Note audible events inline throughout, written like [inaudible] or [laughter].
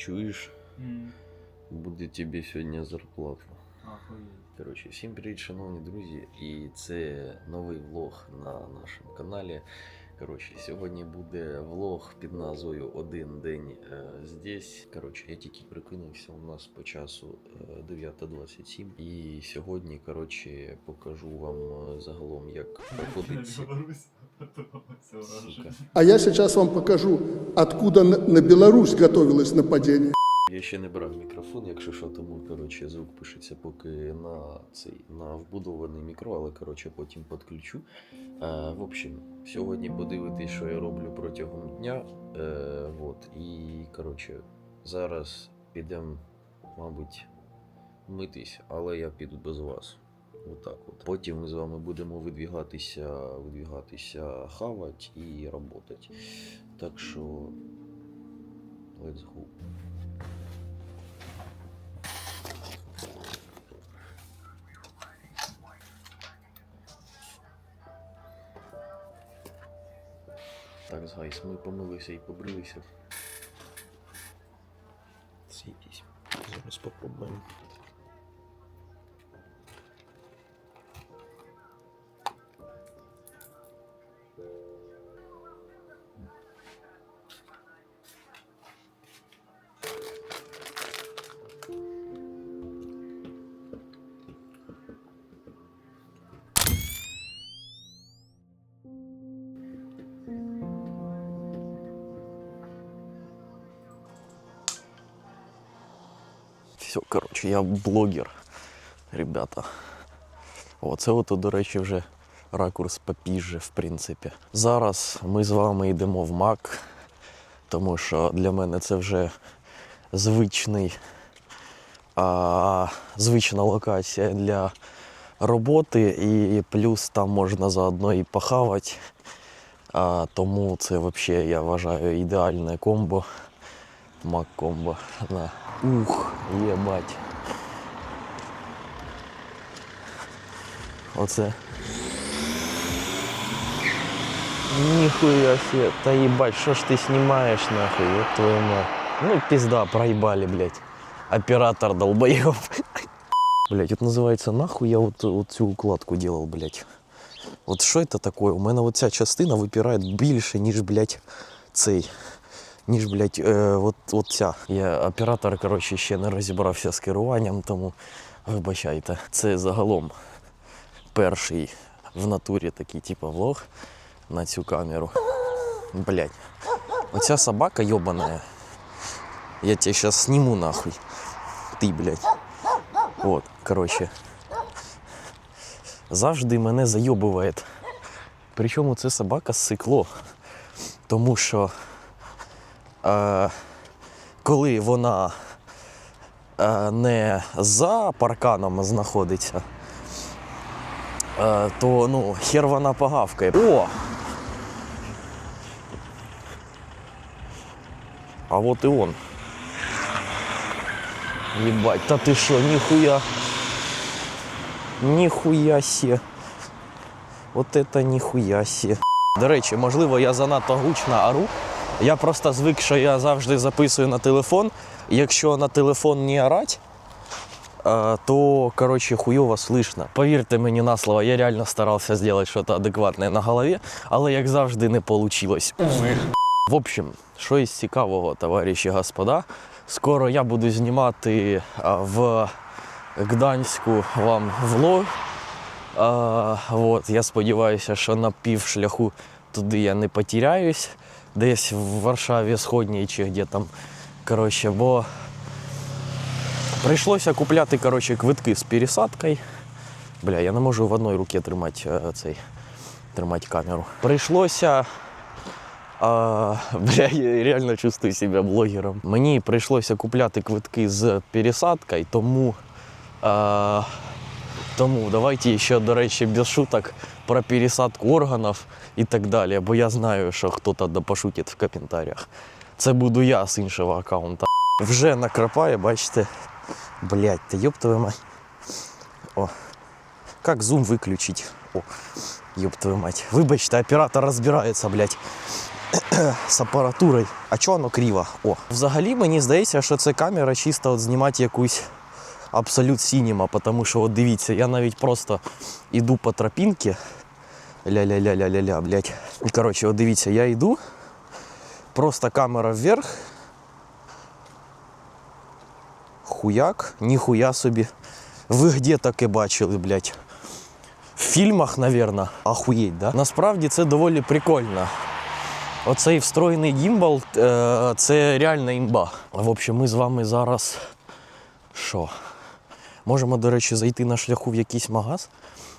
Чуєш? Буде тобі сьогодні зарплата. Коротше, всім привіт, шановні друзі, і це новий влог на нашому каналі. Коротше, сьогодні буде влог під назвою Один день е, здесь. Коротше, я тільки прикинувся у нас по часу е, 9.27. І сьогодні, коротше, покажу вам е, загалом, як проходить. А я сейчас вам покажу, откуда на на Беларусь готовилось нападение. Я ще не брав мікрофон, якщо що, тому коротше звук пишеться поки на цей на вбудований мікро, але коротше потім підключу. Е, в общем, сьогодні подивитись, що я роблю протягом дня. Е, вот, і коротше, зараз підемо, мабуть, митись, але я піду без вас. Отак от. Потім ми з вами будемо видвігатися, видвігатися, хавати і працювати. Так що, let's go. Так, згайс, ми помилися і побрилися. Світись. Зараз попробуємо. Все, коротше, я блогер, ребята. О, це от, до речі, вже ракурс попізже, в принципі. Зараз ми з вами йдемо в МАК, тому що для мене це вже звичний, а, звична локація для роботи, і плюс там можна заодно і похавати. А, тому це взагалі, я вважаю, ідеальне комбо. Мак комбо. На. Ух, єбать. Оце. Ніхуя себе. Та їбать, що ж ти знімаєш нахуй, ёб твою мать. Ну пизда, проебали, блядь. Оператор долбоеб. [laughs] Блять, от називається нахуй я от, от цю укладку делал, блядь. От що це таке? У мене от ця частина випирає більше, ніж, блядь, цей. Ніж, блядь, е, от, от ця. Я оператор, коротше, ще не розібрався з керуванням, тому вибачайте. Це загалом перший в натурі такий, типу, влог на цю камеру. Блядь. Оця собака йобаная. Я тебе сейчас сниму нахуй. Ти, блядь. Вот, коротше. Завжди мене зайобує. Причому це собака сикло. Тому що коли вона не за парканом знаходиться, то ну, хер вона погавкає. О! А вот и он. Ебать, та ти що, ніхуя. Ніхуя сє. Вот это ніхуя сє. До речі, можливо, я занадто гучно ору. Я просто звик, що я завжди записую на телефон. Якщо на телефон не орать, е, то, короче, хуйово слышно. Повірте мені на слово, я реально старався зробити щось адекватне на голові, але як завжди не вийшло. В общем, що із цікавого, товариші господа, скоро я буду знімати в Гданську вам влог. Вот, я сподіваюся, що на пів шляху туди я не потеряюсь. Десь в Варшаві Сходній чи де там. Коротше, бо прийшлося купляти коротше, квитки з пересадкою. Бля, я не можу в одній руці тримати е, цей тримати камеру. Прийшлося. А, бля, я реально чувствую себе блогером. Мені прийшлося купляти квитки з пересадкою, тому. А, тому давайте ще, до речі, без шуток про пересадку органів і так далі, бо я знаю, що хтось да пошутить в коментарях. Це буду я з іншого аккаунта. Вже накрапає, бачите. Блять, та ёб твою мать. О. Как зум выключить? О, ёб твою мать. Вибачте, оператор розбирається, блядь. з [coughs] апаратурою. А чого воно криво? О. Взагалі мені здається, що це камера чисто от знімати якусь абсолют сінема, тому що от дивіться, я навіть просто іду по тропінці. Ля-ля-ля-ля-ля-ля, блядь. Коротше, от дивіться, я йду, просто камера вверх. Хуяк, ніхуя собі. Ви де таке бачили, блядь? В фільмах, навірно, ахуєть, да? Насправді це доволі прикольно. Оцей встроєний гімбал е, це реальна імба. В общем, ми з вами зараз. Що? Можемо, до речі, зайти на шляху в якийсь магаз,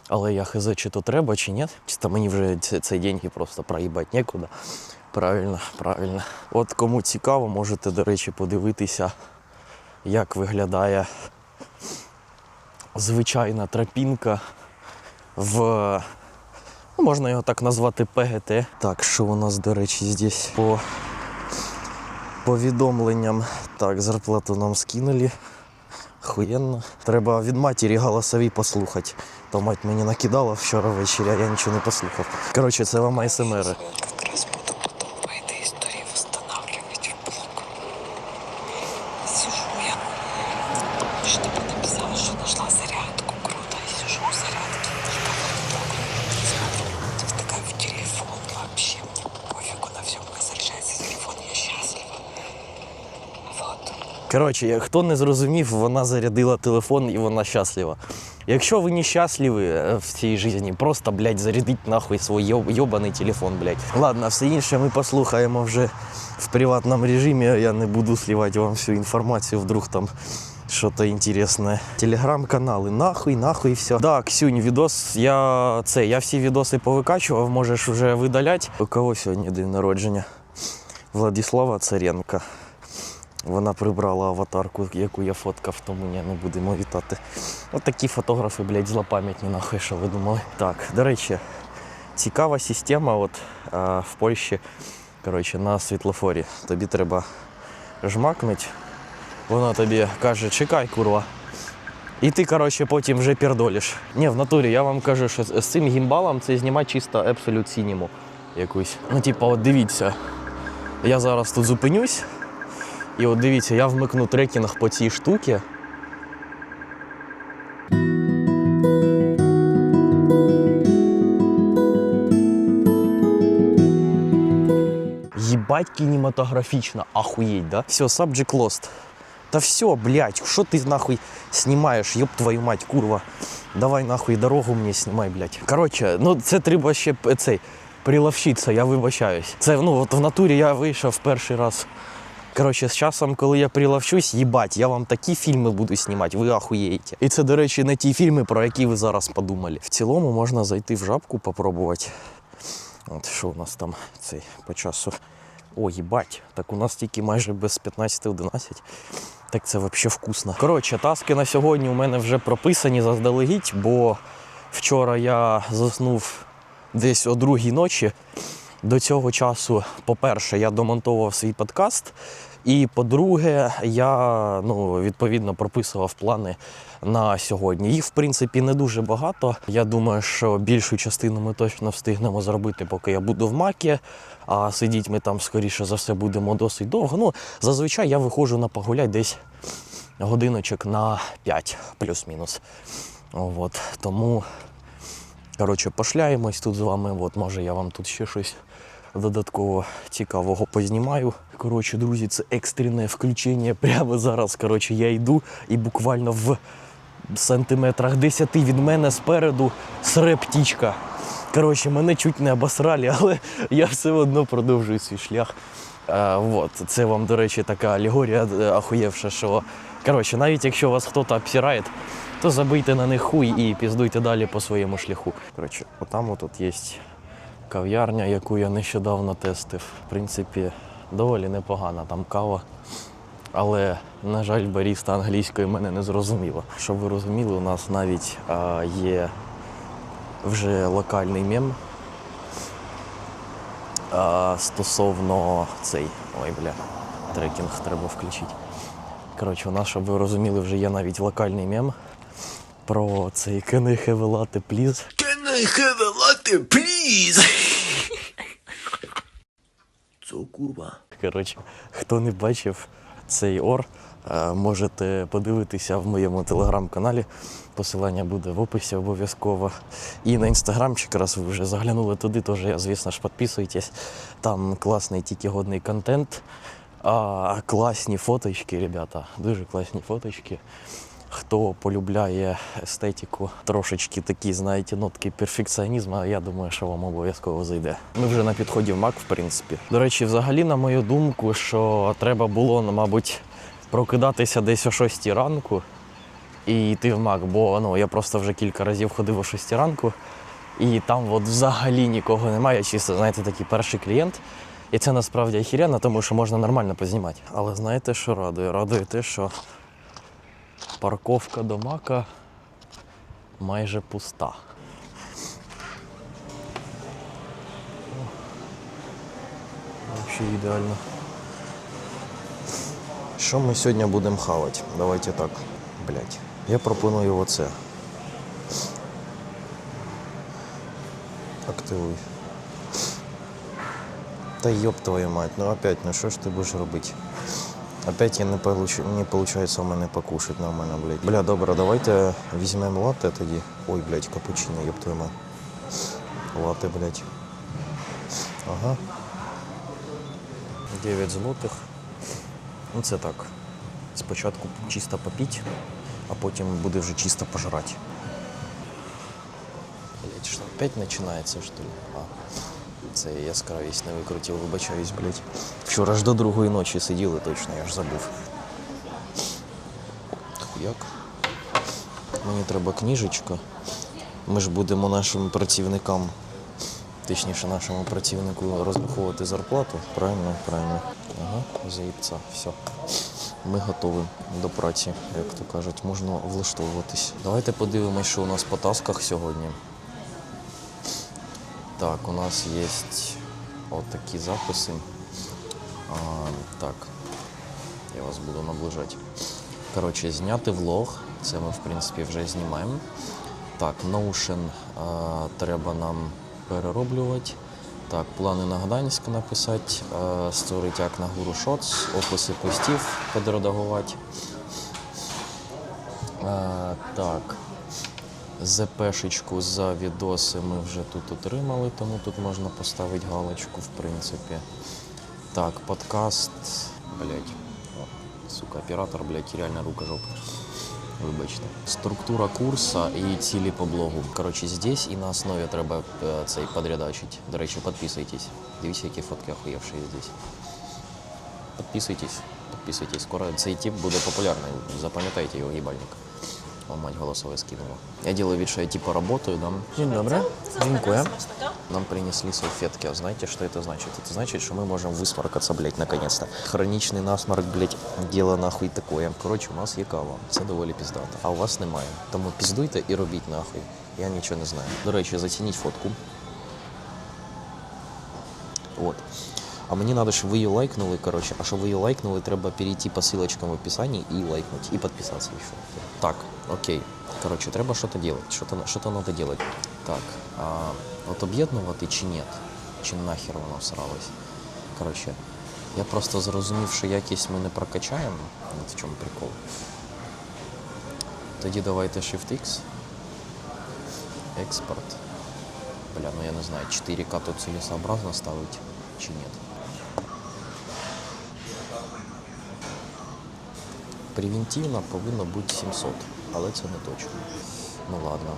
але я хз, чи то треба, чи ні. Чисто мені вже ці, деньги просто проїбати нікуди. Правильно, правильно. От кому цікаво, можете, до речі, подивитися, як виглядає звичайна тропінка в Ну, можна його так назвати ПГТ. Так, що у нас, до речі, здесь по повідомленням. Так, зарплату нам скинули. Охуєнно. Треба від матері голосові послухати. То мать мені накидала вчора ввечері, а я нічого не послухав. Коротше, це вам АСМР. Коротше, хто не зрозумів, вона зарядила телефон і вона щаслива. Якщо ви не щасливі е, в цій житті, просто, блядь, зарядіть нахуй свій йобаний телефон, блядь. Ладно, все інше ми послухаємо вже в приватному режимі. Я не буду сливати вам всю інформацію, вдруг там щось інтересне. Телеграм-канали, нахуй, нахуй, все. Да, Ксюнь, відос, я це, я всі відоси повикачував, можеш вже видаляти. У кого сьогодні день народження? Владислава Царенка. Вона прибрала аватарку, яку я фоткав, тому ні, не будемо вітати. От такі фотографи, блядь, злопам'ятні, нахуй, що ви думали. Так, до речі, цікава система от, а, в Польщі коротше, на світлофорі. Тобі треба жмакнути, вона тобі каже, чекай, курва. І ти, коротше, потім вже пердолиш. Ні, в натурі, я вам кажу, що з цим гімбалом це знімати чисто абсолют сініму якусь. Ну, типа, от дивіться, я зараз тут зупинюсь. І от дивіться, я вмикну трекінг по цій штуці. Єбать кінематографічно, ахуєть, да? Все, subject lost. Та все, блядь, що ти нахуй знімаєш, ёб твою мать, курва. Давай нахуй дорогу мені знімай, блядь. Коротше, ну це треба ще цей приловчитися, я вибачаюсь. Це ну от в натурі я вийшов перший раз. Коротше, з часом, коли я приловчусь, їбать, я вам такі фільми буду знімати, ви ахуєєте. І це, до речі, не ті фільми, про які ви зараз подумали. В цілому можна зайти в жабку, попробувати. От що у нас там цей по часу. О, їбать, так у нас тільки майже без 15-11. Так це взагалі вкусно. Коротше, таски на сьогодні у мене вже прописані заздалегідь, бо вчора я заснув десь о другій ночі. До цього часу, по-перше, я домонтовував свій подкаст. І по-друге, я ну, відповідно прописував плани на сьогодні. Їх, в принципі, не дуже багато. Я думаю, що більшу частину ми точно встигнемо зробити, поки я буду в макі. А сидіти ми там, скоріше за все, будемо досить довго. Ну, зазвичай я виходжу на погулять десь годиночок на 5 плюс-мінус. Тому Коротше, пошляємось тут з вами. От, може я вам тут ще щось додатково цікавого познімаю. Коротше, друзі, це екстрене включення прямо зараз. Коротше, я йду і буквально в сантиметрах 10 від мене спереду сре птічка. Коротше, мене чуть не обосрали, але [laughs] я все одно продовжую свій шлях. А, вот. Це вам, до речі, така алегорія е, ахуєвша, що коротше, навіть якщо вас хтось обсирає, то забийте на них хуй і піздуйте далі по своєму шляху. Коротше, отам отут є кав'ярня, яку я нещодавно тестив. В принципі, доволі непогана там кава. Але, на жаль, баріста англійської мене не зрозуміла. Щоб ви розуміли, у нас навіть а, є вже локальний мем а, стосовно цей. Ой, бля, трекінг треба включити. Коротше, у нас, щоб ви розуміли, вже є навіть локальний мем про цей Can I have a latte? Що курва? Коротше, хто не бачив цей ор, е, можете подивитися в моєму телеграм-каналі. Посилання буде в описі обов'язково. І на інстаграмчик, раз ви вже заглянули туди, теж, звісно ж, підписуйтесь. Там класний тільки годний контент. А класні фоточки, ребята, дуже класні фоточки. Хто полюбляє естетику, трошечки такі, знаєте, нотки перфекціонізму, я думаю, що вам обов'язково зайде. Ми вже на підході в МАК, в принципі. До речі, взагалі, на мою думку, що треба було, мабуть, прокидатися десь о 6 ранку і йти в МАК, бо ну, я просто вже кілька разів ходив о 6 ранку, і там от взагалі нікого немає. Чисто, знаєте, такий перший клієнт. І це насправді охеренно, тому що можна нормально познімати. Але знаєте, що радує? Радує те, що парковка до Мака майже пуста. Взагалі ідеально. Що ми сьогодні будемо хавати? Давайте так. Блять. Я пропоную оце. Активуй. Та ёб твою мать, ну опять, ну що ж ти будеш робити? Опять я не, получ... не получается у мене покушать нормально, блядь. Бля, добре, давайте візьмемо латте тоді. Ой, блядь, капучино, ёб твою. Латте, блядь. Ага. 9 злотих. Ну це так. Спочатку чисто попіть, а потім буде вже чисто пожрати. Блять, що опять починається, що ли? А. Це яскравість не викрутив, вибачаюсь, блядь. Вчора ж до другої ночі сиділи точно, я ж забув. Хуяк. Мені треба книжечка. Ми ж будемо нашим працівникам, точніше нашому працівнику розраховувати зарплату. Правильно, правильно. Ага, заїбця, все. Ми готові до праці, як то кажуть, можна влаштовуватись. Давайте подивимось, що у нас по тасках сьогодні. Так, у нас вот такие записи. А, так, я вас буду наближати. Коротше, зняти влог. Це ми, в принципі, вже знімаємо. Так, Notion а, треба нам перероблювати. Так, плани на Гданськ написати, а, створити як на гуру Shots, описи постів підредагувати. А, так. ЗПшечку за відоси ми вже тут отримали, тому тут можна поставити галочку, в принципі. Так, подкаст. Блять. Сука, оператор, блять, реально рукожоп. Вибачте. Структура курсу і цілі по блогу. Коротше, здесь і на основі треба е, цей подрядачить. До речі, підписуйтесь. Дивіться, які фотки охуєвші здесь. Підписуйтесь, підписуйтесь. Скоро цей тип буде популярний. Запам'ятайте його їбальник О, мать голосовое скинула. Я делаю вид, что я типа работаю, да? День добрый. Дякую. Нам принесли салфетки. А знаете, что это значит? Это значит, что мы можем высморкаться, блядь, наконец-то. Хроничный насморк, блядь, дело нахуй такое. Коротше, у нас є кава. Це доволі піздато. А у вас немає. Тому піздуйте і робіть нахуй. Я нічого не знаю. До речі, зацініть фотку. Вот. А мені треба, щоб ви її лайкнули, коротше. А щоб ви її лайкнули, треба перейти по ссылочкам в описании і лайкнуть, і підписатися ще. Так, окей. Коротше, треба щось робити. Що-то, що-то треба робити. Так, а от об'єднувати чи ні? Чи нахер воно всралось? Коротше, я просто зрозумів, що якість ми не прокачаємо. От в чому прикол. Тоді давайте Shift-X. Експорт. Бля, ну я не знаю, 4К тут целесообразно ставить чи ні. Превентивно повинно бути 700, але це не точно. Ну ладно,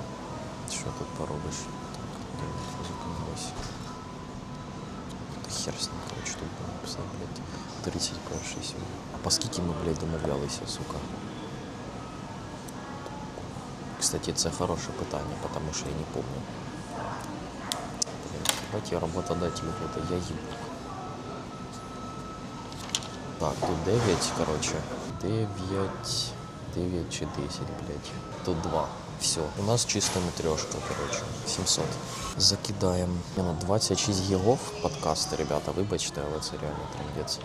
що тут поробиш? Хер з ним, коротше, тут було написано, блядь, 31 сьогодні. А по скільки ми, блядь, домовлялися, сука? Кстати, це хороше питання, потому що я не помню. Блин, ебать, я работодатель, это я ебу. Так, тут 9, короче. 9, 9 чи 10, блядь. Тут 2. Все. У нас чисто метрешка, короче. 700. Закидаємо. Ну 26 гігов подкасти, ребята, вибачте, але це реально трендець.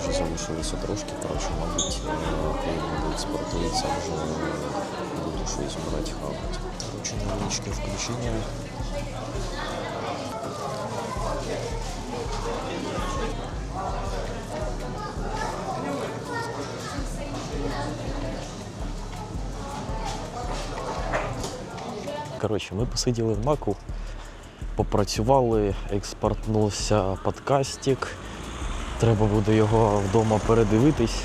вже залишилося трошки. Коротше, мабуть, е, коли буде експортується, вже буду щось брати хавати. Коротше, невеличке включення. Коротше, ми посиділи в маку, попрацювали, експортнувся подкастик. Треба буде його вдома передивитись.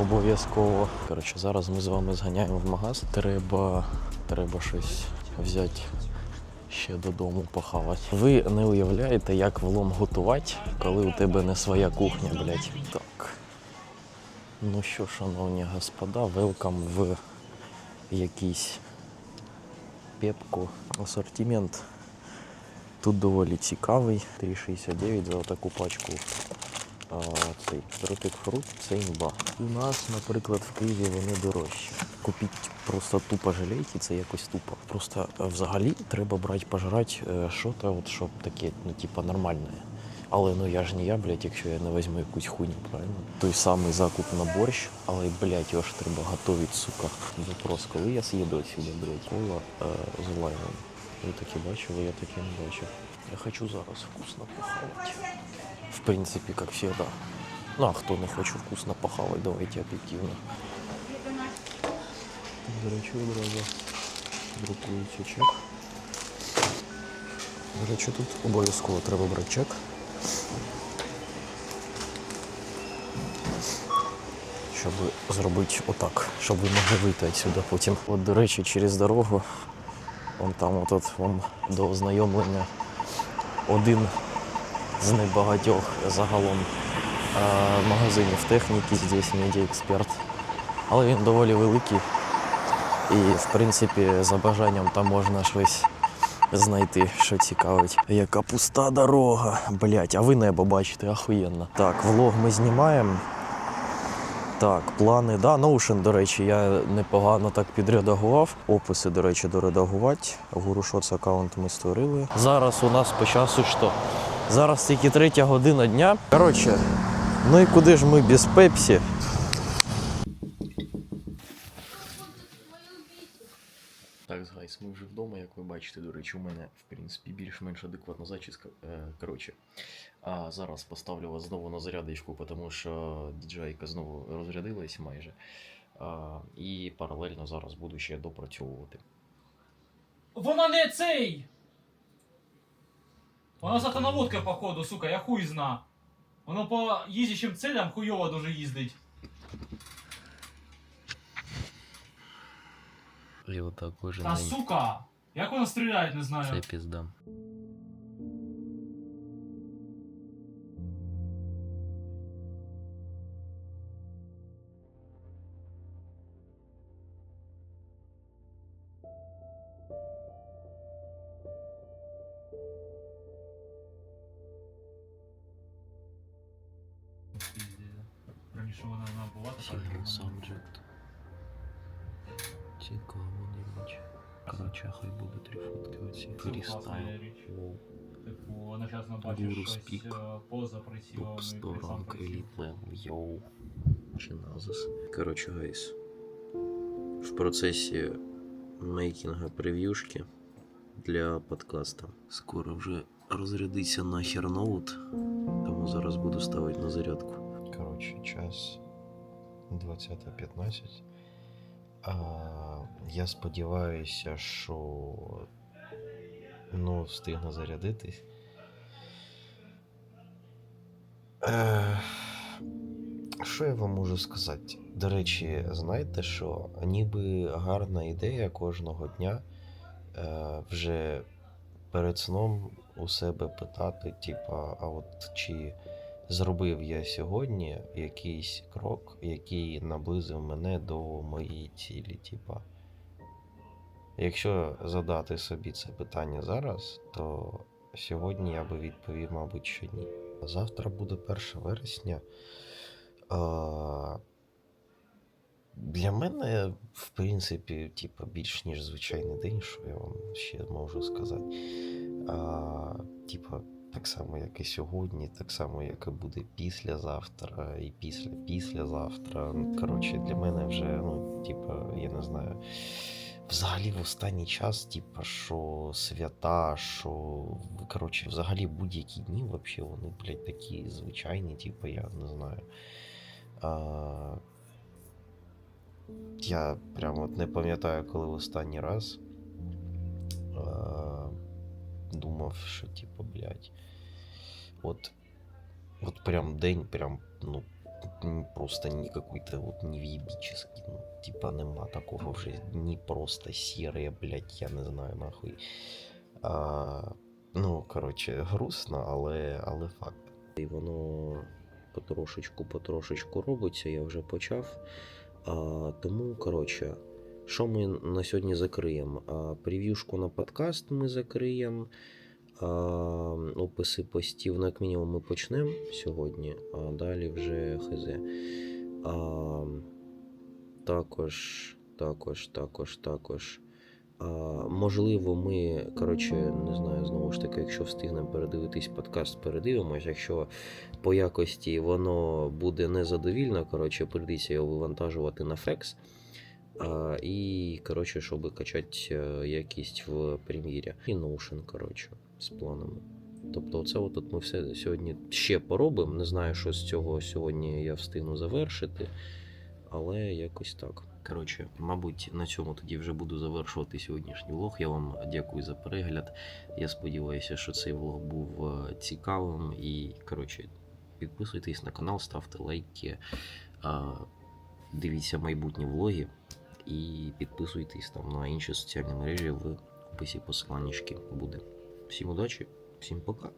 Обов'язково. Коротше, зараз ми з вами зганяємо в магаз. Треба, треба щось взяти ще додому похавати. Ви не уявляєте, як влом готувати, коли у тебе не своя кухня, блядь. Так. Ну що, шановні господа, велкам в якийсь пепку. Асортимент тут доволі цікавий. 3,69 за таку пачку. А, цей фрут це імба. У нас, наприклад, в Києві вони дорожчі. Купіть просто тупо жалейки, це якось тупо. Просто е, взагалі треба брати пожрати е, що от, щоб таке, ну, типа, нормальне. Але ну я ж не я, блядь, якщо я не візьму якусь хуйню, правильно? Той самий закуп на борщ, але, блядь, його ж треба готувати, сука. Вопрос, коли я з'їду отсюда, блядь, кола е, з лаймом. Ви таке бачили, я таке не бачив. Я хочу зараз вкусно похавати. В принципе, как всегда. Ну, а хто не хоче вкусно похавати, давайте об'єктивно. До речі, одразу чек. До тут обов'язково треба брати чек. Щоб зробити отак, щоб ви могли вийти відсюди потім. От, до речі, через дорогу, вон там отут вам до ознайомлення один з небагатьох загалом е, магазинів техніки, здесь медіаексперт. Але він доволі великий. І, в принципі, за бажанням там можна щось знайти, що цікавить. Яка пуста дорога. Блять, а ви небо бачите, ахуєнно. Так, влог ми знімаємо. Так, плани, да, Notion, до речі, я непогано так підредагував. Описи, до речі, доредагувати. Гуру Шоц аккаунт ми створили. Зараз у нас по часу що? Зараз тільки третя година дня. Коротше, ну і куди ж ми без пепсі? Так, гайс, ми вже вдома, як ви бачите, до речі, у мене, в принципі, більш-менш адекватна зачіска. Е, коротше, а зараз поставлю вас знову на зарядочку, тому що діджейка знову розрядилась майже. А, і паралельно зараз буду ще допрацьовувати. Вона не цей! Вона сатановодка, походу, сука, я хуй зна. Воно по їздячим целям хуйово дуже їздить. І отак кожен Та сука! Як воно стріляє, не знаю. пізда. Subject. Цікаво, до речі. Коротше, хай буде три фотки оці. Фрістайл. річ. Типу, одночасно бачиш щось Speak. е, поза прицілом Топ і 100 сам ранг приціл. еліт левел. Йоу. Чи назис. Коротше, гайс. В процесі мейкінга прев'юшки для подкаста. Скоро вже розрядиться нахер ноут, тому зараз буду ставити на зарядку. Коротше, час 20.15. А, я сподіваюся, що ну, встигну зарядитись. Е, що я вам можу сказати? До речі, знаєте що? Ніби гарна ідея кожного дня е, вже перед сном у себе питати, типа, а от чи зробив я сьогодні якийсь крок, який наблизив мене до моєї цілі, типа. Якщо задати собі це питання зараз, то сьогодні я би відповів, мабуть, що ні. Завтра буде 1 вересня. Для мене, в принципі, типу, більш ніж звичайний день, що я вам ще можу сказати. Типа, Так само, як і сьогодні, так само, як і буде післязавтра, і після післязавтра. Ну, Коротше, для мене вже, ну, типа, я не знаю. Взагалі в останній час, типа, що свята, що. Коротше, взагалі будь-які дні, вообще, вони, блядь, такі звичайні, типа, я не знаю. А... Я прямо от не пам'ятаю, коли в останній раз а... думав, що, типа, блядь, от, от прям день, прям, ну, просто не какой-то вот невъебический, ну, типа нема такого вже дні просто сіре, блядь, я не знаю нахуй. А, ну, коротше, грустно, але, але факт. І воно потрошечку, потрошечку робиться, я вже почав. А, тому, коротше, що ми на сьогодні закриємо? Прев'юшку на подкаст ми закриємо. Описи постів, ну, як мінімум, ми почнемо сьогодні, а далі вже хз. Також, також, також, також. Можливо, ми, коротше, не знаю, знову ж таки, якщо встигнемо передивитись подкаст, передивимось. Якщо по якості воно буде незадовільно, коротше, прийдеться його вивантажувати на фекс. І, коротше, щоб качати е, якість в прем'єрі. І Notion, коротше, з планами. Тобто, це от ми все сьогодні ще поробимо. Не знаю, що з цього сьогодні я встигну завершити, але якось так. Коротше, мабуть, на цьому тоді вже буду завершувати сьогоднішній влог. Я вам дякую за перегляд. Я сподіваюся, що цей влог був е, цікавим. І, коротше, підписуйтесь на канал, ставте лайки, дивіться майбутні влоги і підписуйтесь там на інші соціальні мережі в описі посиланнячки буде. Всім удачі, всім пока.